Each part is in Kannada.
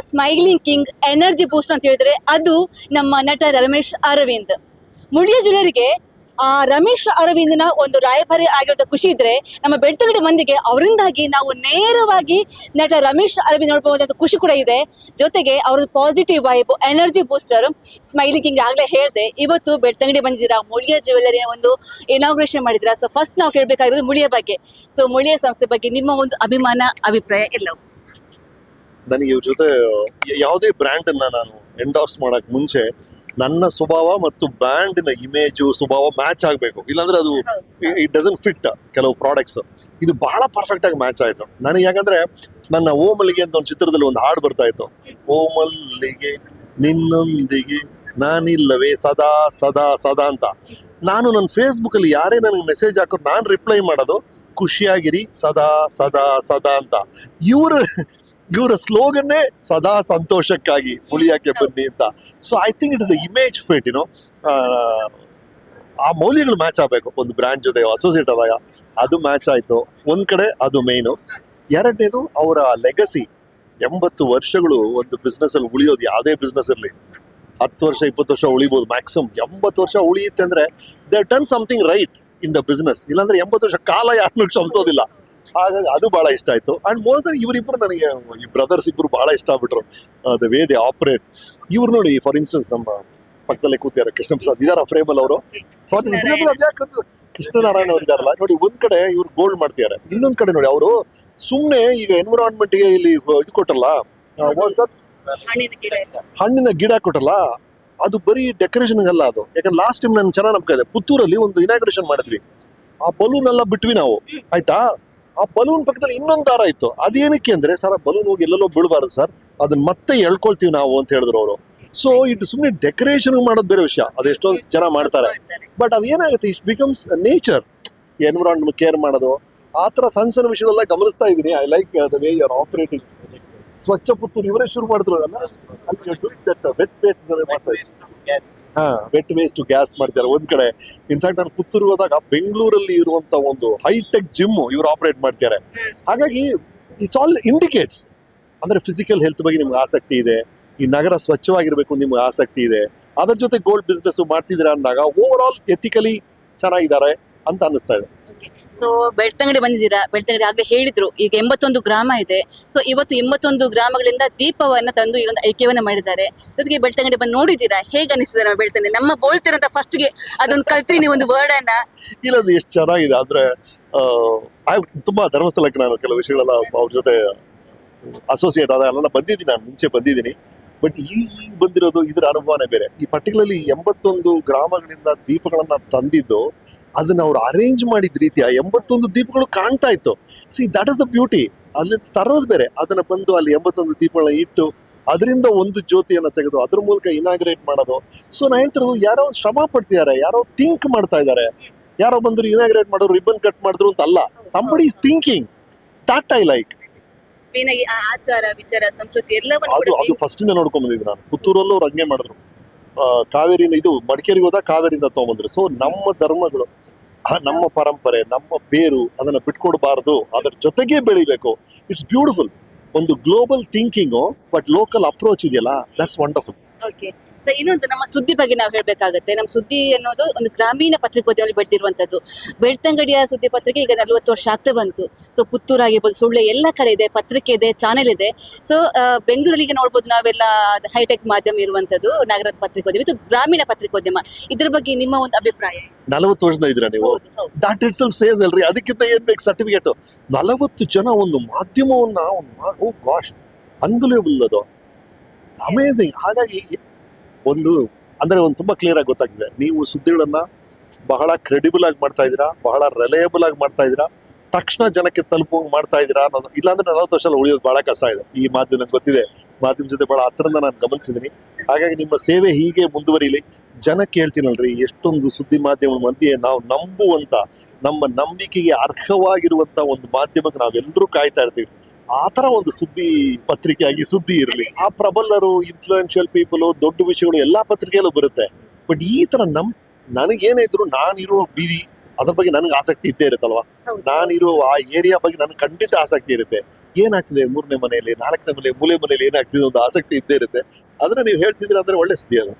ಸ್ಮೈಲಿಂಗ್ ಕಿಂಗ್, ಎನರ್ಜಿ ಬೂಸ್ಟ್ ಅಂತ ಹೇಳಿದ್ರೆ ಅದು ನಮ್ಮ ನಟ ರಮೇಶ್ ಅರವಿಂದ್. ಮುಳಿಯ ಜನರಿಗೆ ಆ, ರಮೇಶ್ ಅರವಿಂದ್ನ ಒಂದು ರಾಯಭಾರಿ ಆಗಿರೋದ ಖುಷಿ ಇದ್ರೆ ನಮ್ಮ ಬೆಳ್ತಂಗಡಿ ಮಂದಿಗೆ ಅವರಿಂದಾಗಿ ನಾವು ನೇರವಾಗಿ ನಟ ರಮೇಶ್ ಅರವಿಂದ್ ನೋಡ್ಬೋದಂತ ಖುಷಿ ಕೂಡ ಇದೆ. ಜೊತೆಗೆ ಅವ್ರದ್ದು positive vibe energy booster smiling king ಆಗ್ಲೇ ಹೇಳಿದೆ, ಇವತ್ತು ಬೆಳ್ತಂಗಡಿ ಬಂದಿದ್ದೀರಾ ಮುಳಿಯ ಜ್ಯುವೆಲ್ಲರಿ ಒಂದು ಇನಾಗ್ರೇಷನ್ ಮಾಡಿದ್ರ. ಸೊ ಫಸ್ಟ್ ನಾವು ಕೇಳಬೇಕಾಗಿರೋದು ಮುಳಿಯ ಬಗ್ಗೆ. ಸೊ ಮುಳಿಯ ಸಂಸ್ಥೆ ಬಗ್ಗೆ ನಿಮ್ಮ ಒಂದು ಅಭಿಮಾನ, ಅಭಿಪ್ರಾಯ ಎಲ್ಲವೂ. ನನಗೆ ಇವ್ರ ಜೊತೆ ಯಾವುದೇ ಬ್ರ್ಯಾಂಡ್ ಅನ್ನ ನಾನು ಎಂಡೋರ್ಸ್ ಮಾಡೋಕ್ಕೆ ಮುಂಚೆ ನನ್ನ ಸ್ವಭಾವ ಮತ್ತು ಬ್ರ್ಯಾಂಡಿನ ಇಮೇಜು ಸ್ವಭಾವ ಮ್ಯಾಚ್ ಆಗಬೇಕು. ಇಲ್ಲಾಂದ್ರೆ ಅದು ಇಟ್ ಡಸನ್ ಫಿಟ್ ಕೆಲವು ಪ್ರಾಡಕ್ಟ್ಸ್ ಇದು ಬಹಳ ಪರ್ಫೆಕ್ಟ್ ಆಗಿ ಮ್ಯಾಚ್ ಆಯಿತು. ನನಗೆ ಯಾಕಂದ್ರೆ ನನ್ನ ಓಮಲ್ಲಿಗೆ ಅಂತ ಒಂದು ಚಿತ್ರದಲ್ಲಿ ಒಂದು ಹಾಡು ಬರ್ತಾ ಇತ್ತು. ಓಮಲ್ಲಿಗೆ ನಿನ್ನೊಂದಿಗೆ ನಾನಿಲ್ಲವೇ ಸದಾ ಸದಾ ಸದಾ ಅಂತ. ನಾನು ನನ್ನ ಫೇಸ್ಬುಕ್ ಅಲ್ಲಿ ಯಾರೇ ನನಗೆ ಮೆಸೇಜ್ ಹಾಕೋದು ನಾನು ರಿಪ್ಲೈ ಮಾಡೋದು ಖುಷಿಯಾಗಿರಿ ಸದಾ ಸದಾ ಸದಾ ಅಂತ. ಇವ್ರ ಇವರ ಸ್ಲೋಗನ್ನೇ ಸದಾ ಸಂತೋಷಕ್ಕಾಗಿ ಉಳಿಯಕ್ಕೆ ಬನ್ನಿ ಅಂತ. So I think it is a image fit you know ಆ ಮೌಲ್ಯಗಳು ಮ್ಯಾಚ್ ಆಗಬೇಕು ಒಂದು ಬ್ರ್ಯಾಂಡ್ ಜೊತೆ ಅಸೋಸಿಯೇಟ್ ಆದಾಗ. ಅದು ಮ್ಯಾಚ್ ಆಯ್ತು. ಒಂದ್ ಕಡೆ ಅದು ಮೇಯ್ನು ಎರಡನೇದು ಅವರ ಲೆಗಸಿ ಎಂಬತ್ತು ವರ್ಷಗಳು ಒಂದು ಬಿಸ್ನೆಸ್ ಅಲ್ಲಿ ಉಳಿಯೋದು ಯಾವುದೇ ಬಿಸ್ನೆಸ್ ಇರಲಿ. ಹತ್ತು ವರ್ಷ ಇಪ್ಪತ್ತು ವರ್ಷ ಉಳಿಬೋದು ಮ್ಯಾಕ್ಸಿಮಮ್ ಎಂಬತ್ತು ವರ್ಷ ಉಳಿಯುತ್ತೆ ಅಂದ್ರೆ they turn something right in the business ಇಲ್ಲಾಂದ್ರೆ ಎಂಬತ್ತು ವರ್ಷ ಕಾಲ ಯಾರನ್ನೂ ಕ್ಷಮಿಸೋದಿಲ್ಲ. ಹಾಗಾಗಿ ಅದು ಬಹಳ ಇಷ್ಟ ಆಯ್ತು. ಅಂಡ್ ಮೋಸ್ಟ್ ಇವರಿಬ್ರು ನನಗೆ ಈ ಬ್ರದರ್ಸ್ ಇಬ್ರು ಬಹಳ ಇಷ್ಟ ಆಗ್ಬಿಟ್ರು. ದ ವೇ ದೇ ಆಪರೇಟ್ ಇವ್ರು ನೋಡಿ ಫಾರ್ ಇನ್ಸ್ಟೆನ್ಸ್ ನಮ್ಮ ಪಕ್ಕದಲ್ಲೇ ಕೂತಿದ್ದಾರೆ ಕೃಷ್ಣ ಪ್ರಸಾದ್ ಇದಾರ ಫ್ರೇಮ್ ಅಲ್ಲಿ ಅವರು ಕೃಷ್ಣನಾರಾಯಣ ಅವ್ರು ಇದಾರಲ್ಲ. ನೋಡಿ ಒಂದ್ ಕಡೆ ಇವ್ರು ಗೋಲ್ಡ್ ಮಾಡ್ತಿದ್ದಾರೆ. ಇನ್ನೊಂದ್ ಕಡೆ ನೋಡಿ ಅವರು ಸುಮ್ನೆ ಈಗ ಎನ್ವಿರಾನ್ಮೆಂಟ್ಗೆ ಇಲ್ಲಿ ಇದು ಕೊಟ್ಟಲ್ಲ ಹಣ್ಣಿನ ಗಿಡ ಕೊಟ್ಟಲ್ಲ ಅದು ಬರೀ ಡೆಕೋರೇಷನ್ ಅಲ್ಲ ಅದು. ಯಾಕಂದ್ರೆ ಲಾಸ್ಟ್ ಟೈಮ್ ನಾನು ಚೆನ್ನಾಗಿ ನಂಬಿಕೆ ಪುತ್ತೂರಲ್ಲಿ ಒಂದು ಇನಾಗ್ರೇಷನ್ ಮಾಡಿದ್ವಿ. ಆ ಬಲೂನ್ ಎಲ್ಲ ಬಿಟ್ವಿ ನಾವು. ಆಯ್ತಾ? ಆ ಬಲೂನ್ ಪಕ್ಕದಲ್ಲಿ ಇನ್ನೊಂದು ದಾರ ಇತ್ತು. ಅದೇನಕ್ಕೆ ಅಂದ್ರೆ, ಸರ್ ಬಲೂನ್ ಹೋಗಿ ಎಲ್ಲೆಲ್ಲೋ ಬಿಡಬಾರ್ದು ಸರ್. ಅದನ್ನ ಮತ್ತೆ ಎಳ್ಕೊಳ್ತೀವಿ ನಾವು ಅಂತ ಹೇಳಿದ್ರು ಅವರು. ಸೊ ಇಟ್ ಸುಮ್ಮನೆ ಡೆಕೋರೇಷನ್ ಮಾಡೋದು ಬೇರೆ ವಿಷಯ. ಅದು ಜನ ಮಾಡ್ತಾರೆ. ಬಟ್ ಅದೇನಾಗುತ್ತೆ it becomes nature environment care ಮಾಡೋದು. ಆ ಥರ ಸಣ್ಣ ಸಣ್ಣ ವಿಷಯಗಳೆಲ್ಲ ಗಮನಿಸ್ತಾ ಇದ್ದೀನಿ. I like the way you're operating Swachh Puttur ಇವರೇ ಶುರು ಮಾಡಿದ್ರು ಅದನ್ನ? ವೆಟ್ ವೇಸ್ಟ್ ಹಾ ವೆಟ್ ವೇಸ್ಟ್ ಗ್ಯಾಸ್ ಮಾಡ್ತಾರೆ ಒಂದ್ ಕಡೆ. ಇನ್ಫ್ಯಾಕ್ಟ್ ನಾನು ಪುತ್ತೂರು ಹೋದಾಗ ಬೆಂಗಳೂರಲ್ಲಿ ಇರುವಂತ ಒಂದು ಹೈಟೆಕ್ ಜಿಮ್ ಇವರು ಆಪರೇಟ್ ಮಾಡ್ತಾರೆ ಹಾಗಾಗಿ ಇಟ್ಸ್ ಆಲ್ ಇಂಡಿಕೇಟ್ಸ್ ಅಂದ್ರೆ ಫಿಸಿಕಲ್ ಹೆಲ್ತ್ ಬಗ್ಗೆ ನಿಮ್ಗೆ ಆಸಕ್ತಿ ಇದೆ ಈ ನಗರ ಸ್ವಚ್ಛವಾಗಿರ್ಬೇಕು ನಿಮ್ಗೆ ಆಸಕ್ತಿ ಇದೆ. ಅದ್ರ ಜೊತೆ ಗೋಲ್ಡ್ ಬಿಸ್ನೆಸ್ ಮಾಡ್ತಿದ್ದೀರಾ ಅಂದಾಗ ಓವರ್ ಆಲ್ ಎಥಿಕಲಿ ಚೆನ್ನಾಗಿದ್ದಾರೆ. ಅಂತ ಅನಿಸ್ತಾ ಇದೆ. ಸೊ ಬೆಳ್ತಂಗಡಿ ಬಂದಿದ್ದೀರಾ? ಬೆಳ್ತಂಗಡಿ ಆಗಲೇ ಹೇಳಿದ್ರು ಈಗ ಎಂಬತ್ತೊಂದು ಗ್ರಾಮ ಇದೆ. ಸೊ ಇವತ್ತು ಎಂಬತ್ತೊಂದು ಗ್ರಾಮಗಳಿಂದ ದೀಪವನ್ನ ತಂದು ಇಲ್ಲೊಂದು ಐಕ್ಯವನ್ನ ಮಾಡಿದ್ದಾರೆ. ಜೊತೆಗೆ ಬೆಳ್ತಂಗಡಿ ಬಂದು ನೋಡಿದ್ದೀರಾ? ಹೇಗೆ ಅನಿಸಿದ್ರೆ ನಮ್ಮ ಬೆಳ್ತಂಗಡಿ? ನಮ್ಮ ಬೋಳ್ತಿರಂತ ಫಸ್ಟ್ಗೆ ಅದೊಂದು ಕಲ್ತ್ರಿ ನೀವು ಒಂದು ವರ್ಡ್ ಅನ್ನ. ಇಲ್ಲ ಅದು ಎಷ್ಟು ಚೆನ್ನಾಗಿದೆ. ಅಂದ್ರೆ ಆ, ತುಂಬಾ ಧರ್ಮಸ್ಥಳಕ್ಕೆ ನಾನು ಕೆಲವು ವಿಷಯಗಳೆಲ್ಲ ಅವ್ರ ಜೊತೆ ಅಸೋಸಿಯೇಟ್ ಆದ ಅಲ್ಲೆಲ್ಲ ಬಂದಿದ್ದೀನಿ ನಾನು ಮುಂಚೆ ಬಂದಿದ್ದೀನಿ. ಬಟ್ ಈ ಬಂದಿರೋದು ಇದರ ಅನುಭವನೇ ಬೇರೆ. ಈ ಪರ್ಟಿಕ್ಯುಲರ್ಲಿ ಎಂಬತ್ತೊಂದು ಗ್ರಾಮಗಳಿಂದ ದೀಪಗಳನ್ನ ತಂದಿದ್ದು, ಅದನ್ನ ಅವ್ರು ಅರೇಂಜ್ ಮಾಡಿದ ರೀತಿ ಆ ಎಂಬತ್ತೊಂದು ದೀಪಗಳು ಕಾಣ್ತಾ ಇತ್ತು. See that is the beauty ಅಲ್ಲಿ ತರೋದು ಬೇರೆ. ಅದನ್ನ ಬಂದು ಅಲ್ಲಿ ಎಂಬತ್ತೊಂದು ದೀಪಗಳನ್ನ ಇಟ್ಟು, ಅದರಿಂದ ಒಂದು ಜ್ಯೋತಿಯನ್ನ ತೆಗೆದು, ಅದ್ರ ಮೂಲಕ ಇನಾಗ್ರೇಟ್ ಮಾಡೋದು. ಸೊ ನಾನು ಹೇಳ್ತಿರೋದು ಯಾರೋ ಶ್ರಮ ಪಡ್ತಿದ್ದಾರೆ ಯಾರೋ ಥಿಂಕ್ ಮಾಡ್ತಾ ಇದ್ದಾರೆ ಯಾರೋ ಬಂದ್ರು ಇನಾಗ್ರೇಟ್ ಮಾಡೋರು ರಿಬ್ಬನ್ ಕಟ್ ಮಾಡಿದ್ರು ಅಂತ ಅಲ್ಲ somebody is thinking that I like main ಆಗಿ ಆ ಆಚಾರ ವಿಚಾರ ಸಂಸ್ಕೃತಿ ಎಲ್ಲವನ್ನು ಅದು ಕೂಡ ಅದು ಫಸ್ಟ್ ಇಂದ ನೋಡ್ಕೊಂಡ್ ಬಂದಿದ್ರು ನಾನು. ಪುತ್ತೂರಲ್ಲೂ ಅವ್ರು ಹಂಗೆ ಮಾಡಿದ್ರು. ಆ, ಕಾವೇರಿಯಿಂದ ಇದು ಮಡಿಕೇರಿಗೆ ಹೋದಾಗ ಕಾವೇರಿಯಿಂದ ತಗೊಂಬಂದ್ರು. ಸೊ ನಮ್ಮ ಧರ್ಮಗಳು ಆ, ನಮ್ಮ ಪರಂಪರೆ ನಮ್ಮ ಬೇರು ಅದನ್ನ ಬಿಟ್ಕೊಡ್ಬಾರ್ದು. ಅದರ ಜೊತೆಗೆ ಬೆಳಿಬೇಕು. ಇಟ್ಸ್ ಬ್ಯೂಟಿಫುಲ್ ಒಂದು global thinking but local approach ಇದೆಯಲ್ಲ? ದಟ್ಸ್ ವಂಡರ್ಫುಲ್ ಓಕೆ ಸೊ ಇನ್ನೊಂದು ನಮ್ಮ ಸುದ್ದಿ ಬಗ್ಗೆ ನಾವು ಹೇಳಬೇಕಾಗುತ್ತೆ. ನಮ್ಮ ಸುದ್ದಿ ಅನ್ನೋದು ಒಂದು ಗ್ರಾಮೀಣ ಪತ್ರಿಕೋದ್ಯಮದಲ್ಲಿ ಬೆಳೆದಿರುವಂಥದ್ದು ಬೆಳ್ತಂಗಡಿಯ ಸುದ್ದಿ ಪತ್ರಿಕೆ ಈಗ ನಲವತ್ತು ವರ್ಷ ಆಗ್ತಾ ಬಂತು. ಸೊ ಪುತ್ತೂರು ಆಗಿರ್ಬೋದು ಸುಳ್ಳೆ ಎಲ್ಲ ಕಡೆ ಇದೆ ಪತ್ರಿಕೆ ಇದೆ ಚಾನೆಲ್ ಇದೆ. ಸೊ ಬೆಂಗಳೂರಿಗೆ ನೋಡ್ಬೋದು ನಾವೆಲ್ಲ ಹೈಟೆಕ್ ಮಾಧ್ಯಮ ಇರುವಂಥದ್ದು ನಗರದ ಪತ್ರಿಕೋದ್ಯಮ. ಇದು ಗ್ರಾಮೀಣ ಪತ್ರಿಕೋದ್ಯಮ. ಇದ್ರ ಬಗ್ಗೆ ನಿಮ್ಮ ಒಂದು ಅಭಿಪ್ರಾಯ? ನಲವತ್ತು ವರ್ಷದ ಇದ್ರ ನೀವು? That it's that itself says ಅಲ್ರಿ ಅದಕ್ಕಿಂತ ಏನ್ ಬೇಕು ಸರ್ಟಿಫಿಕೇಟ್ ನಲವತ್ತು ಜನ ಒಂದು ಮಾಧ್ಯಮವನ್ನ ಗಾಶ್ ಅನ್ಬಿಲೇಬಲ್ ಅದು. ಅಮೇಝಿಂಗ್ ಹಾಗಾಗಿ ಒಂದು, ಅಂದರೆ ಒಂದು ತುಂಬಾ ಕ್ಲಿಯರ್ ಆಗಿ ಗೊತ್ತಾಗಿದೆ. ನೀವು ಸುದ್ದಿಗಳನ್ನ ಬಹಳ ಕ್ರೆಡಿಬಲ್ ಆಗಿ ಮಾಡ್ತಾ ಇದ್ದೀರಾ, ಬಹಳ ರಿಲಯಬಲ್ ಆಗಿ ಮಾಡ್ತಾ ಇದ್ದೀರಾ, ತಕ್ಷಣ ಜನಕ್ಕೆ ತಲುಪೋ ಮಾಡ್ತಾ ಇದ್ದೀರಾ ಅನ್ನೋದು, ಇಲ್ಲಾಂದ್ರೆ ನಲವತ್ತು ವರ್ಷ ಉಳಿಯೋದು ಬಹಳ ಕಷ್ಟ ಇದೆ ಈ ಮಾಧ್ಯಮ ನಂಗೆ ಗೊತ್ತಿದೆ. ಮಾಧ್ಯಮ ಜೊತೆ ಬಹಳ ಹತ್ತಿರದಿಂದ ನಾನು ಗಮನಿಸಿದ್ದೀನಿ. ಹಾಗಾಗಿ ನಿಮ್ಮ ಸೇವೆ ಹೀಗೆ ಮುಂದುವರಿಲಿ. ಜನ ಕೇಳ್ತೀನಲ್ರಿ ಎಷ್ಟೊಂದು ಸುದ್ದಿ ಮಾಧ್ಯಮ ಮಂದಿಯೇ ನಾವು ನಂಬುವಂತ, ನಮ್ಮ ನಂಬಿಕೆಗೆ ಅರ್ಹವಾಗಿರುವಂತ ಒಂದು ಮಾಧ್ಯಮಕ್ಕೆ ನಾವೆಲ್ಲರೂ ಕಾಯ್ತಾ ಇರ್ತೀವಿ. ಆ ತರ ಒಂದು ಸುದ್ದಿ ಪತ್ರಿಕೆ ಆಗಿ ಸುದ್ದಿ ಇರಲಿ. ಆ ಪ್ರಬಲರು ಇನ್ಫ್ಲೂಯೆನ್ಷಿಯಲ್ ಪೀಪಲ್ ದೊಡ್ಡ ವಿಷಯಗಳು, ಎಲ್ಲಾ ಪತ್ರಿಕೆಯಲ್ಲೂ ಬರುತ್ತೆ. ಬಟ್ ಈ ತರ ನಮ್ ನನಗೇನೇ ಇದ್ರು ಇರೋ ಬೀದಿ ಅದ್ರ ಬಗ್ಗೆ ನನಗೆ ಆಸಕ್ತಿ ಇದ್ದೇ ಇರುತ್ತಲ್ವಾ? ನಾನು ನಾನಿರೋ ಆ ಏರಿಯಾ ಬಗ್ಗೆ ನನಗೆ ಖಂಡಿತ ಆಸಕ್ತಿ ಇರುತ್ತೆ. ಏನಾಗ್ತಿದೆ ಮೂರನೇ ಮನೆಯಲ್ಲಿ ನಾಲ್ಕನೇ ಮನೆ ಮೂಲೆ ಮನೆಯಲ್ಲಿ ಏನಾಗ್ತಿದೆ ಒಂದು ಆಸಕ್ತಿ ಇದ್ದೇ ಇರುತ್ತೆ. ಅದನ್ನ ನೀವು ಹೇಳ್ತಿದ್ರೆ ಅಂದ್ರೆ ಒಳ್ಳೆ ಸುದ್ದಿ ಅದು.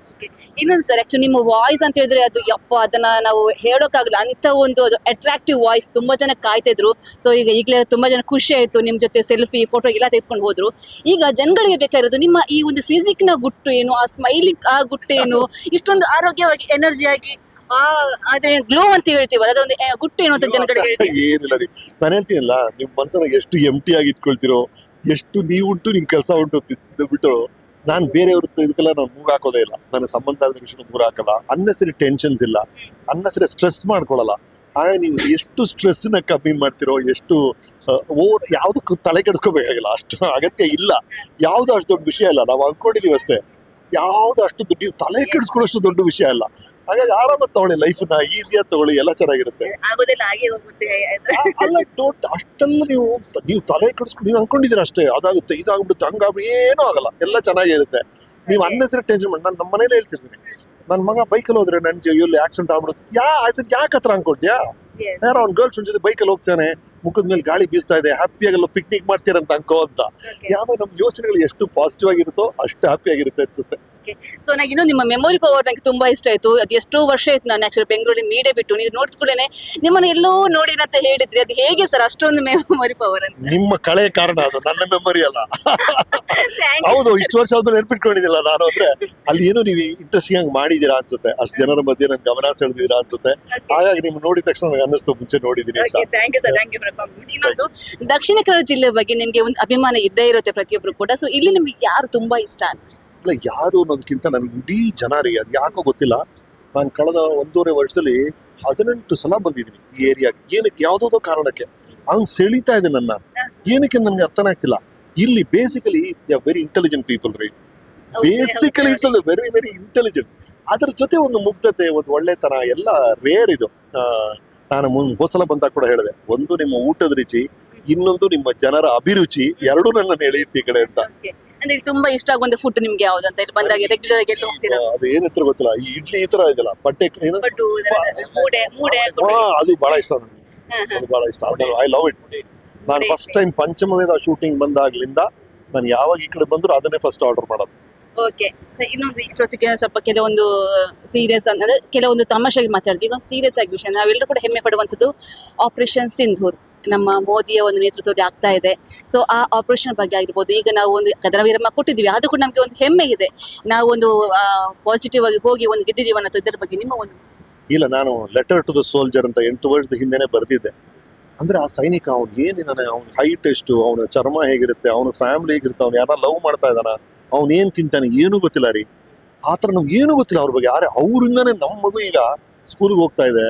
ಇನ್ನೊಂದು ಸರ್ ಆಕ್ಚುಲಿ ನಿಮ್ಮ ವಾಯ್ಸ್ ಅಂತ ಹೇಳಿದ್ರೆ ಅದು ಯಪ್ಪ ಅದನ್ನ ನಾವು ಹೇಳೋಕ್ಕಾಗಲ್ಲ. ಅಂತ ಒಂದು ಅಟ್ರಾಕ್ಟಿವ್ ವಾಯ್ಸ್ ತುಂಬಾ ಜನ ಕಾಯ್ತಾ ಇದ್ರು. ಸೊ ಈಗ ಈಗಲೇ ತುಂಬಾ ಜನ ಖುಷಿ ಆಯ್ತು ನಿಮ್ ಜೊತೆ ಸೆಲ್ಫಿ ಫೋಟೋ ಎಲ್ಲ ತೆಗೆದುಕೊಂಡು ಹೋದ್ರು. ಈಗ ಜನಗಳಿಗೆ ಬೇಕಾಗಿರೋದು ನಿಮ್ಮ ಈ ಒಂದು ಫಿಸಿಕ್ನ ಗುಟ್ಟು ಏನು ಆ ಸ್ಮೈಲಿಂಗ್ ಆ ಗುಟ್ಟು ಏನು ಇಷ್ಟೊಂದು ಆರೋಗ್ಯವಾಗಿ ಎನರ್ಜಿ ಆಗಿ ಆ ಅದೇ ಗ್ಲೋ ಅಂತ ಹೇಳ್ತೀವಲ್ಲ ಅದೊಂದು ಆ, ಗುಟ್ಟು ಏನು ಅಂತ ಜನಗಳಿಗೆ ಏನಿಲ್ಲ ರೀ. ನಾನು ಹೇಳ್ತೀನಲ್ಲ ನಿಮ್ ಮನಸ್ಸನ್ನ ಎಷ್ಟು ಎಂಟಿ ಆಗಿ ಇಟ್ಕೊಳ್ತಿರೋ ಎಷ್ಟು ನೀವುಂಟು ನಿಮ್ ಕೆಲಸ ಉಂಟು ತಿದ್ದು ಬಿಟ್ಟು ನಾನ್ ಬೇರೆಯವ್ರ ಇದಕ್ಕೆಲ್ಲ ನಾನು ಮೂಗ್ ಹಾಕೋದೇ ಇಲ್ಲ. ನನ್ನ ಸಂಬಂಧ ಆದ ವಿಷಯ ಮೂಗ್ ಹಾಕಲ್ಲ. ಅನ್ನಸರಿ ಟೆನ್ಷನ್ಸ್ ಇಲ್ಲ. ಅನ್ನಸರಿ ಸ್ಟ್ರೆಸ್ ಮಾಡ್ಕೊಳಲ್ಲ. ಆಗ ನೀವು ಎಷ್ಟು ಸ್ಟ್ರೆಸ್ನ ಕಮ್ಮಿ ಮಾಡ್ತಿರೋ ಎಷ್ಟು ಓವರ್ ಯಾವ್ದಕ್ಕೂ ತಲೆ ಕೆಡಿಸ್ಕೋಬೇಕಾಗಿಲ್ಲ. ಅಷ್ಟು ಅಗತ್ಯ ಇಲ್ಲ. ಯಾವ್ದು ಅಷ್ಟು ದೊಡ್ಡ ವಿಷಯ ಇಲ್ಲ. ನಾವು ಅನ್ಕೊಂಡಿದೀವಿ ಅಷ್ಟೇ. ಯಾವ್ದು ಅಷ್ಟು ದುಡ್ಡು ನೀವು ತಲೆ ಕೆಡಿಸ್ಕೊಳ್ಳೋಷ್ಟು ದೊಡ್ಡ ವಿಷಯ ಅಲ್ಲ. ಹಾಗಾಗಿ ಆರಾಮಾಗಿ ತಗೊಳ್ಳಿ ಲೈಫ್ನ ಈಸಿಯಾಗಿ ತಗೊಳ್ಳಿ ಎಲ್ಲ ಚೆನ್ನಾಗಿರುತ್ತೆ. ಆಗೋದೆಲ್ಲ ಹೋಗುತ್ತೆ ಅಲ್ಲ ಡೋಂಟ್ ಅಷ್ಟೆಲ್ಲ ನೀವು ನೀವು ತಲೆ ಕೆಡಿಸ್ಕೊಂಡು ನೀವು ಅನ್ಕೊಂಡಿದ್ದೀರ ಅಷ್ಟೇ ಅದಾಗುತ್ತೆ ಇದಾಗ್ಬಿಡುತ್ತೆ ಹಂಗಾಗ್ಬಿಟ್ಟು ಏನೂ ಆಗಲ್ಲ ಎಲ್ಲ ಚೆನ್ನಾಗಿರುತ್ತೆ. ನೀವು ಅನ್ನೆಸರಿ ಟೆನ್ಷನ್ ಮಾಡಿ ನಾನು ನಮ್ಮ ಮನೇಲಿ ಹೇಳ್ತಿರ್ತೀನಿ. ನನ್ನ ಮಗ ಬೈಕಲ್ಲಿ ಹೋದ್ರೆ ನನ್ನ ಎಲ್ಲಿ ಆಕ್ಸಿಡೆಂಟ್ ಆಗ್ಬಿಡುತ್ತೆ. ಯಾ ಆಕ್ಸಿಡೆಂಟ್ ಯಾಕೆ ಹತ್ರ ಅನ್ಕೊಳ್ತೀಯಾ? ಯಾರು ಯಾರೋ ಅವ್ನ ಗರ್ಲ್ ಫ್ರೆಂಡ್ ಜೊತೆ ಬೈಕಲ್ಲಿ ಹೋಗ್ತಾನೆ ಮುಖದ ಮೇಲೆ ಗಾಳಿ ಬೀಸ್ತಾ ಇದೆ ಹ್ಯಾಪಿಯಾಗೆಲ್ಲ ಪಿಕ್ನಿಕ್ ಮಾಡ್ತೀರಂತ ಅಂಕೋ ಅಂತ. ಯಾವ ನಮ್ಮ ಯೋಚನೆಗಳು ಎಷ್ಟು ಪಾಸಿಟಿವ್ ಆಗಿರುತ್ತೋ ಅಷ್ಟು ಹ್ಯಾಪಿ ಆಗಿರುತ್ತೆ ಅನ್ಸುತ್ತೆ ಸೊ ನನಗೆ ಇನ್ನೂ ನಿಮ್ಮ ಮೆಮೊರಿ ಪವರ್ ನನಗೆ ತುಂಬಾ ಇಷ್ಟ ಆಯ್ತು. ಅದು ಎಷ್ಟೋ ವರ್ಷ ಆಯ್ತು ನಾನು ಆ್ಯಕ್ಚುಲಿ ಬೆಂಗಳೂರಿನ ಮೀಡಿಯಾ ಬಿಟ್ಟು. ನೀವು ನೋಡ್ಸ್ಕೊಳ್ಳೇನೆ ನಿಮ್ಮನ್ನ ಎಲ್ಲೋ ನೋಡಿರಂತ ಅಂತ ಹೇಳಿದ್ರಿ. ಅದು ಹೇಗೆ ಸರ್ ಅಷ್ಟೊಂದು ಮೆಮೊರಿ ಪವರ್ ಅಂತ? ನಿಮ್ಮ ಕಳೆ ಕಾರಣ ಅದು. ನನ್ನ ಮೆಮೊರಿ ಅಲ್ಲ. ಹೌದು ಇಷ್ಟು ವರ್ಷ ಆದ್ಮೇಲೆ ನೆನ್ಪಿಟ್ಕೊಂಡಿದ್ದಿಲ್ಲ ನಾನು. ಅಂದ್ರೆ ಅಲ್ಲಿ ಏನೋ ನೀವು ಇಂಟ್ರೆಸ್ಟಿಂಗ್ ಆಗಿ ಮಾಡಿದೀರಾ ಅನ್ಸುತ್ತೆ. ಅಷ್ಟು ಜನರ ಮಧ್ಯೆ ನನ್ ಗಮನ ಸೆಳೆದಿರಾ ಅನ್ಸುತ್ತೆ. ಹಾಗಾಗಿ ನಿಮ್ಗೆ ನೋಡಿದ ತಕ್ಷಣ ನನಗೆ ಅನ್ನಿಸ್ತು ಮುಂಚೆ ನೋಡಿದೀನಿ ಅಂತ. Okay thank you sir thank you ಇನ್ನೊಂದು ದಕ್ಷಿಣ ಕನ್ನಡ ಜಿಲ್ಲೆ ಬಗ್ಗೆ ನಿಮಗೆ ಒಂದು ಅಭಿಮಾನ ಇದ್ದೇ ಇರುತ್ತೆ ಪ್ರತಿಯೊಬ್ರು ಕೂಡ. ಸೊ ಇಲ್ಲಿ ನಿಮ್ಗೆ ಯಾರು ತುಂಬಾ ಇಷ್ಟ ಅಂತ? ಇಲ್ಲ ಯಾರು ಅನ್ನೋದಕ್ಕಿಂತ ನನಗೆ ಇಡೀ ಜನ ರೀ ಅದು ಯಾಕೋ ಗೊತ್ತಿಲ್ಲ. ನಾನು ಕಳೆದ ಒಂದೂವರೆ ವರ್ಷದಲ್ಲಿ ಹದಿನೆಂಟು ಸಲ ಬಂದಿದ್ದೀನಿ ಈ ಏರಿಯಾಗೆ. ಏನಕ್ಕೆ? ಯಾವುದೋ ಕಾರಣಕ್ಕೆ? ಅವ್ನು ಸೆಳೀತಾ ಇದೆ ನನ್ನ. ಏನಕ್ಕೆ ನನಗೆ ಅರ್ಥನೇ ಆಗ್ತಿಲ್ಲ. ಇಲ್ಲಿ ಬೇಸಿಕಲಿ ವೆರಿ ಇಂಟೆಲಿಜೆಂಟ್ ಪೀಪಲ್ ರೀ. Basically it's very very intelligent ಅದ್ರ ಜೊತೆ ಒಂದು ಮುಗ್ಧತೆ ಒಂದು ಒಳ್ಳೆತನ ಎಲ್ಲ ರೇರ್ ಇದು. ಆ, ನಾನು ಮುಂದೆ ಹೋಸಲ ಬಂದಾಗ ಕೂಡ ಹೇಳಿದೆ. ಒಂದು ನಿಮ್ಮ ಊಟದ ರುಚಿ ಇನ್ನೊಂದು ನಿಮ್ಮ ಜನರ ಅಭಿರುಚಿ ಎರಡೂ ನನ್ನ ಎಳೆಯುತ್ತೆ ಈ ಕಡೆ ಅಂತ. ಅಂದ್ರೆ ಇಲ್ಲಿ ತುಂಬಾ ಇಷ್ಟ ಆಗುವಂತ ಫುಡ್ ನಿಮ್ಗೆ ಯಾವ್ದು ಅಂತ ಇಲ್ಲಿ ಬಂದಾಗ ರೆಗ್ಯುಲರ್ ಆಗಿ ಎಲ್ಲ ಹೋಗ್ತೀರಾ? ಅದು ಏನತ್ರ ಗೊತ್ತಿಲ್ಲ. ಈ ಇಡ್ಲಿ ಈ ತರ ಇದೆಯಲ್ಲ ಬಟ್ಟೆ ಏನು ಪಟ್ಟು ಮೂಡೆ ಮೂಡೆ ಹಾ ಅದು ಬಹಳ ಇಷ್ಟ ನನಗೆ. ಅದು ಬಹಳ ಇಷ್ಟ. ಐ ಲವ್ ಇಟ್ ನಾನು ಫಸ್ಟ್ ಟೈಮ್ ಪಂಚಮವೇದ ಶೂಟಿಂಗ್ ಬಂದಾಗ್ಲಿಂದ ನಾನು ಯಾವಾಗ ಈ ಕಡೆ ಬಂದ್ರು ಅದನ್ನೇ ಫಸ್ಟ್ ಆರ್ಡರ್ ಮಾಡೋದು. ಓಕೆ ಸೊ ಇನ್ನೊಂದು ಇಷ್ಟೊತ್ತಿಗೆ ಸ್ವಲ್ಪ ಕೆಲವೊಂದು ಸೀರಿಯಸ್ ಅಂದ್ರೆ ಕೆಲವೊಂದು ತಮಾಷೆಗೆ ಮಾತಾಡ್ತೀವಿ. ಈಗ ಒಂದು ಸೀರಿಯಸ್ ಆಗಿ ವಿಷಯ. ನಾವೆಲ್ಲರೂ ಕೂಡ ಹೆಮ್ಮೆ ಪಡುವಂಥದ್ದು ಆಪರೇಷನ್ ಸಿಂಧೂರ್ ನಮ್ಮ ಮೋದಿಯ ಒಂದು ನೇತೃತ್ವದಲ್ಲಿ ಆಗ್ತಾ ಇದೆ. ಸೊ ಆ ಆಪರೇಷನ್ ಬಗ್ಗೆ ಆಗಿರ್ಬೋದು, ಈಗ ನಾವು ಒಂದು ಕದನ ವಿರಮ ಕೊಟ್ಟಿದ್ದೀವಿ. ಅದು ಕೂಡ ನಮಗೆ ಒಂದು ಹೆಮ್ಮೆ ಇದೆ. ನಾವು ಒಂದು ಪಾಸಿಟಿವ್ ಆಗಿ ಹೋಗಿ ಒಂದು ಗೆದ್ದಿದ್ದೀವಿ ಅನ್ನೋ ಇದರ ಬಗ್ಗೆ ನಿಮ್ಮ ಒಂದು ಇಲ್ಲ, ನಾನು ಲೆಟರ್ ಟು ದ ಸೋಲ್ಜರ್ ಅಂತ ಎಂಟು ವರ್ಷದ ಹಿಂದೆನೆ ಬರೆದಿದ್ದೆ. ಅಂದ್ರೆ ಆ ಸೈನಿಕ ಅವ್ನು ಏನಿದ್ದಾನೆ ಅವ್ನ ಹೈಟ್ ಎಷ್ಟು, ಅವನ ಚರ್ಮ ಹೇಗಿರುತ್ತೆ, ಅವನ ಫ್ಯಾಮಿಲಿ ಹೇಗಿರುತ್ತೆ, ಅವ್ನು ಯಾರ ಲವ್ ಮಾಡ್ತಾ ಇದ್ದಾನ, ಅವ್ನ ಏನ್ ತಿಂತಾನೆ, ಏನೂ ಗೊತ್ತಿಲ್ಲ ರೀ. ಆ ಥರ ನಮ್ಗೆ ಏನೂ ಗೊತ್ತಿಲ್ಲ ಅವ್ರ ಬಗ್ಗೆ. ಯಾರೇ ಅವರಿಂದಾನೆ ನಮ್ಮ ಮಗು ಈಗ ಸ್ಕೂಲ್ಗೆ ಹೋಗ್ತಾ ಇದೆ.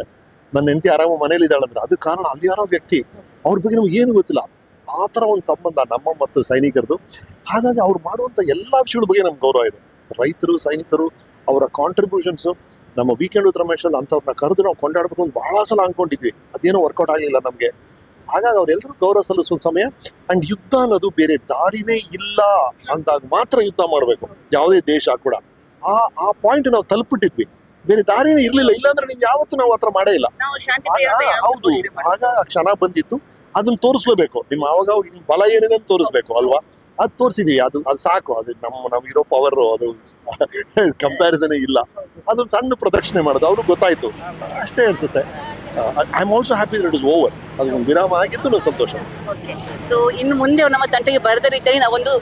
ನನ್ನ ಹೆಂಡತಿ ಆರಾಮ ಮನೇಲಿ ಇದ್ದಾಳಂದ್ರೆ ಅದು ಕಾರಣ ಅಲ್ಲಿ ಯಾರೋ ವ್ಯಕ್ತಿ, ಅವ್ರ ಬಗ್ಗೆ ನಮ್ಗೆ ಏನು ಗೊತ್ತಿಲ್ಲ. ಆ ಥರ ಒಂದು ಸಂಬಂಧ ನಮ್ಮ ಮತ್ತು ಸೈನಿಕರದು. ಹಾಗಾಗಿ ಅವ್ರು ಮಾಡುವಂಥ ಎಲ್ಲ ವಿಷಯಗಳ ಬಗ್ಗೆ ನಮ್ಗೆ ಗೌರವ ಇದೆ. ರೈತರು, ಸೈನಿಕರು, ಅವರ ಕಾಂಟ್ರಿಬ್ಯೂಷನ್ಸು ನಮ್ಮ ವೀಕೆಂಡ್ ವಿತ್ ರಮೇಶ್ ಅಲ್ಲಿ ಅಂಥವ್ರನ್ನ ಕರೆದು ನಾವು ಕೊಂಡಾಡ್ಬೇಕು ಅಂತ ಬಹಳ ಸಲ ಅಂದ್ಕೊಂಡಿದ್ವಿ ಅದೇನೋ ವರ್ಕೌಟ್ ಆಗಲಿಲ್ಲ ನಮಗೆ. ಹಾಗಾಗಿ ಅವರೆಲ್ಲರೂ ಗೌರವ ಸಲ್ಲಿಸುವ ಸಮಯ ಅಂಡ್ ಯುದ್ಧ ಅನ್ನೋದು ಬೇರೆ ದಾರಿನೇ ಇಲ್ಲ ಅಂದಾಗ ಮಾತ್ರ ಯುದ್ಧ ಮಾಡಬೇಕು. ಯಾವುದೇ ದೇಶ ಕೂಡ. ಆ ಆ ಪಾಯಿಂಟ್ ನಾವು ತಲುಪಿಟ್ಟಿದ್ವಿ ಬೇರೆ ದಾರಿನೇ ಇರ್ಲಿಲ್ಲ. ಇಲ್ಲಾಂದ್ರೆ ನೀವು ಯಾವತ್ತು ನಾವು ಆತರ ಮಾಡೇ ಇಲ್ಲ. ಹೌದು. ಆಗ ಆ ಕ್ಷಣ ಬಂದಿತ್ತು. ಅದನ್ನ ತೋರಿಸ್ಲೇಬೇಕು. ನಿಮ್ಮ ನಿಮ್ ಬಲ ಏನಿದೆ ಅಂತ ತೋರಿಸ್ಬೇಕು ಅಲ್ವಾ? ಅದ್ ತೋರಿಸಿದೀವಿ. ಅದು ಅದು ಸಾಕು. ಅದು ನಮ್ಮ ಇರೋ ಪವರ್ ಅದು ಕಂಪ್ಯಾರಿಸನ್ ಇಲ್ಲ. ಅದೊಂದು ಸಣ್ಣ ಪ್ರದಕ್ಷಿಣೆ ಮಾಡೋದು. ಅವ್ರಿಗೆ ಗೊತ್ತಾಯ್ತು. ಅಷ್ಟೇ ಅನ್ಸುತ್ತೆ. I am also happy that is over ಅದು ಒಂದು ವಿರಾಮ ಆಗಿದ್ದು ನಾನು ಸಂತೋಷ. ಸೊ ಇನ್ನು ಮುಂದೆ ನಮ್ಮ ತಂಟೆಗೆ ಬರದ ರೀತಿಯಲ್ಲಿ ನಾವೊಂದು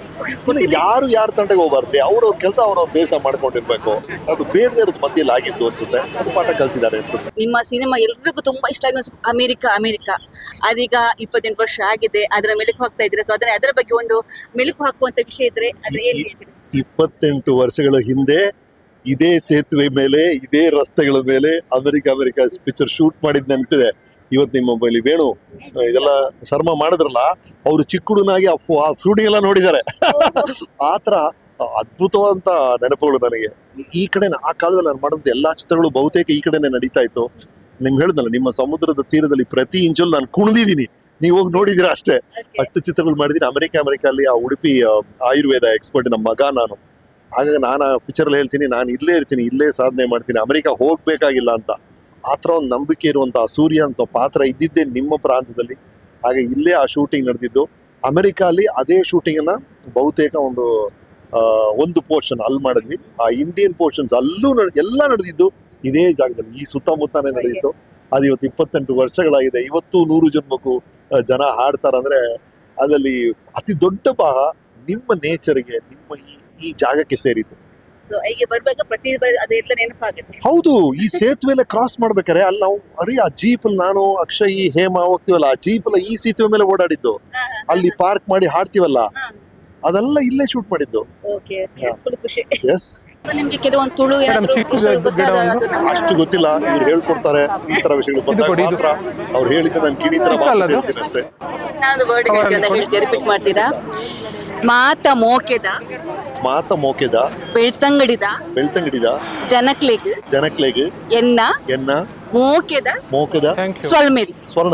ಇಲ್ಲ ಯಾರು ಯಾರ ತಂಟೆಗೆ ಹೋಗಬಾರ್ದು ಅವ್ರವ್ರ ಕೆಲಸ ಅವ್ರವ್ರ ದೇಶ ಮಾಡ್ಕೊಂಡಿರ್ಬೇಕು. ಅದು ಬೇಡದೇ ಇರೋದು ಮಧ್ಯದಲ್ಲಿ ಆಗಿತ್ತು ಅನ್ಸುತ್ತೆ. ಅದು ಪಾಠ ಕಲ್ತಿದ್ದಾರೆ ಅನ್ಸುತ್ತೆ. ನಿಮ್ಮ ಸಿನಿಮಾ ಎಲ್ರಿಗೂ ತುಂಬಾ ಇಷ್ಟ ಆಗಿದೆ ಅಮೆರಿಕ ಅಮೆರಿಕ. ಅದೀಗ ಇಪ್ಪತ್ತೆಂಟು ವರ್ಷ ಆಗಿದೆ. ಅದರ ಮೆಲುಕು ಹಾಕ್ತಾ ಇದ್ರೆ ಸೊ ಅದನ್ನ ಅದರ ಬಗ್ಗೆ ಒಂದು ಮೆಲುಕು ಹಾಕುವಂತ ವಿಷಯ ಇದ್ರೆ ಅದ್ರ ಏನ್ ಹೇಳ್ತೀರಿ? ಇಪ್ಪತ್ತೆಂಟು ವರ್ಷಗಳ ಹಿಂದೆ ಇದೇ ಸೇತುವೆ ಮೇಲೆ ಇದೇ ರಸ್ತೆಗಳ ಮೇಲೆ ಅಮೆರಿಕ ಅಮೆರಿಕ ಪಿಕ್ಚರ್ ಶೂಟ್ ಮಾಡಿದ್ ನೆನಪಿದೆ ಇವತ್ತು ನಿಮ್ಮ ಮೊಬೈಲ್ ವೇಣು ಇದೆಲ್ಲ ಶರ್ಮ ಮಾಡಿದ್ರಲ್ಲ ಅವರು ಚಿಕ್ಕ ಹುಡುಗನಾಗಿ ಆ ಶೂಟಿಂಗ್ ಎಲ್ಲ ನೋಡಿದ್ದಾರೆ. ಆ ಥರ ಅದ್ಭುತವಾದಂತ ನೆನಪುಗಳು ನನಗೆ. ಈ ಕಡೆ ಆ ಕಾಲದಲ್ಲಿ ನಾನು ಮಾಡಿದಂತ ಎಲ್ಲಾ ಚಿತ್ರಗಳು ಬಹುತೇಕ ಈ ಕಡೆನೇ ನಡೀತಾ ಇತ್ತು. ನಿಮ್ಗೆ ಹೇಳಿದ್ನಲ್ಲ ನಿಮ್ಮ ಸಮುದ್ರದ ತೀರದಲ್ಲಿ ಪ್ರತಿ ಇಂಚಲ್ಲಿ ನಾನು ಕುಣಿದಿದ್ದೀನಿ. ನೀವು ಹೋಗಿ ನೋಡಿದಿರ ಅಷ್ಟೇ. ಅಷ್ಟು ಚಿತ್ರಗಳು ಮಾಡಿದೀನಿ ಅಮೆರಿಕ ಅಮೆರಿಕ ಅಲ್ಲಿ ಆ ಉಡುಪಿ ಆಯುರ್ವೇದ ಎಕ್ಸ್ಪರ್ಟ್ ನಮ್ಮ ಮಗ ನಾನು. ಹಾಗಾಗಿ ನಾನು ಆ ಪಿಕ್ಚರ್ ಹೇಳ್ತೀನಿ, ನಾನು ಇಲ್ಲೇ ಇರ್ತೀನಿ, ಇಲ್ಲೇ ಸಾಧನೆ ಮಾಡ್ತೀನಿ, ಅಮೆರಿಕ ಹೋಗಬೇಕಾಗಿಲ್ಲ ಅಂತ. ಆ ಥರ ಒಂದು ನಂಬಿಕೆ ಇರುವಂತಹ ಸೂರ್ಯ ಅಂತ ಪಾತ್ರ ಇದ್ದಿದ್ದೇ ನಿಮ್ಮ ಪ್ರಾಂತದಲ್ಲಿ ಹಾಗೆ ಇಲ್ಲೇ ಆ ಶೂಟಿಂಗ್ ನಡೆದಿದ್ದು. ಅಮೆರಿಕಾಲಿ ಅದೇ ಶೂಟಿಂಗ್ ಅನ್ನ ಬಹುತೇಕ ಒಂದು ಒಂದು ಪೋರ್ಷನ್ ಅಲ್ಲಿ ಮಾಡಿದ್ವಿ. ಆ ಇಂಡಿಯನ್ ಪೋರ್ಷನ್ಸ್ ಅಲ್ಲೂ ನಡೆ, ಎಲ್ಲ ನಡೆದಿದ್ದು ಇದೇ ಜಾಗದಲ್ಲಿ. ಈ ಸುತ್ತಮುತ್ತನೇ ನಡೆದಿತ್ತು. ಅದು ಇವತ್ತು ಇಪ್ಪತ್ತೆಂಟು ವರ್ಷಗಳಾಗಿದೆ. ಇವತ್ತು ನೂರು ಜನ್ಮಕ್ಕೂ ಜನ ಹಾಡ್ತಾರಂದ್ರೆ, ಅದರಲ್ಲಿ ಅತಿ ದೊಡ್ಡ ಭಾಗ ನಿಮ್ಮ ನೇಚರ್ಗೆ ನಿಮ್ಮ ಈ ಈ ಜಾಗಕ್ಕೆ ಸೇರಿದ್ದು. ಸೊ ಹೀಗೆ ಬರ್ಬೇಕು ಪ್ರತಿ ಬಾರಿ ಅದೆಲ್ಲ ನೆನಪಾಗುತ್ತೆ. ಹೌದು ಈ ಸೇತುವೆ ಎಲ್ಲ ಕ್ರಾಸ್ ಮಾಡ್ಬೇಕಾರೆ ಅಲ್ಲಿ ನಾವು ಅರಿ ಆ ಜೀಪ್ ನಾನು ಅಕ್ಷಯ್ ಹೇಮ ಹೋಗ್ತೀವಲ್ಲ ಆ ಜೀಪ್ ಎಲ್ಲ ಈ ಸೇತುವೆ ಮೇಲೆ ಓಡಾಡಿದ್ದು. ಅಲ್ಲಿ ಪಾರ್ಕ್ ಮಾಡಿ ಹಾಡ್ತಿವಲ್ಲ ಅದೆಲ್ಲ ಇಲ್ಲೇ ಶೂಟ್ ಮಾಡಿದ್ದು. ಓಕೆ. ಫುಲ್ ಖುಷಿ. ಎಸ್ ನಿಮ್ಗೆ ಕೆಲವೊಂದು ತುಳು ಚಿಕ್ಕ ಗಿಡ ಒಂದು ಅಷ್ಟು ಗೊತ್ತಿಲ್ಲ ಇವ್ರು ಹೇಳ್ಕೊಡ್ತಾರೆ ಈ ತರ ವಿಷಯಗಳು ಬಂದಾಗ ಮಾತ್ರ ಅವ್ರು ಹೇಳಿದ್ರೆ ನಾನು ಕಿಡಿ ತರ ಅಷ್ಟೇ. ನಾನು ವರ್ಡ್ ಹೇಳ್ತೀರಾ ರಿಪೀಟ್ ಮಾಡ್ತೀರಾ? ಮಾತ ಮೋಕೆದ. ಮಾತ ಮೋಕೆದ ಬೆಳ್ತಂಗಡಿದ ಬೆಳ್ತಂಗಡಿದ ಜನಕ್ಲೆಗ್ ಜನಕ್ಲೆಗ್ ಎನ್ನ ಎನ್ನ ಮೋಕೆದ ಮೋಕೆದ thank you ಸ್ವಲ್ಮೇರಿ. Swarna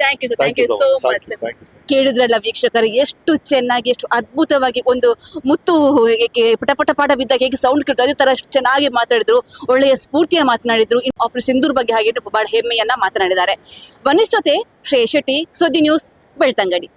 thank you sir thank you so much thank you ಕೇಳಿದ್ರಲ್ಲ ವೀಕ್ಷಕರು ಎಷ್ಟು ಚೆನ್ನಾಗಿ ಎಷ್ಟು ಅದ್ಭುತವಾಗಿ ಒಂದು ಮುತ್ತು ಏಕೆ ಪುಟ ಪಟ ಪಾಠ ಬಿದ್ದಾಗ ಹೇಗೆ ಸೌಂಡ್ ಕೇಳ್ತದೆ ಅದೇ ತರ ಎಷ್ಟು ಚೆನ್ನಾಗಿ ಮಾತಾಡಿದ್ರು ಒಳ್ಳೆಯ ಸ್ಫೂರ್ತಿಯ ಮಾತನಾಡಿದ್ರು. ಇನ್ನು ಆಪರೇಷನ್ ಸಿಂಧೂರ್ ಬಗ್ಗೆ ಹಾಗೆ ಬಹಳ ಹೆಮ್ಮೆಯನ್ನ ಮಾತನಾಡಿದ್ದಾರೆ. ವನಿಷ್ ಜೊತೆ ಶ್ರೇ ಶೆಟ್ಟಿ ಸುದ್ದಿ ನ್ಯೂಸ್ ಬೆಳ್ತಂಗಡಿ.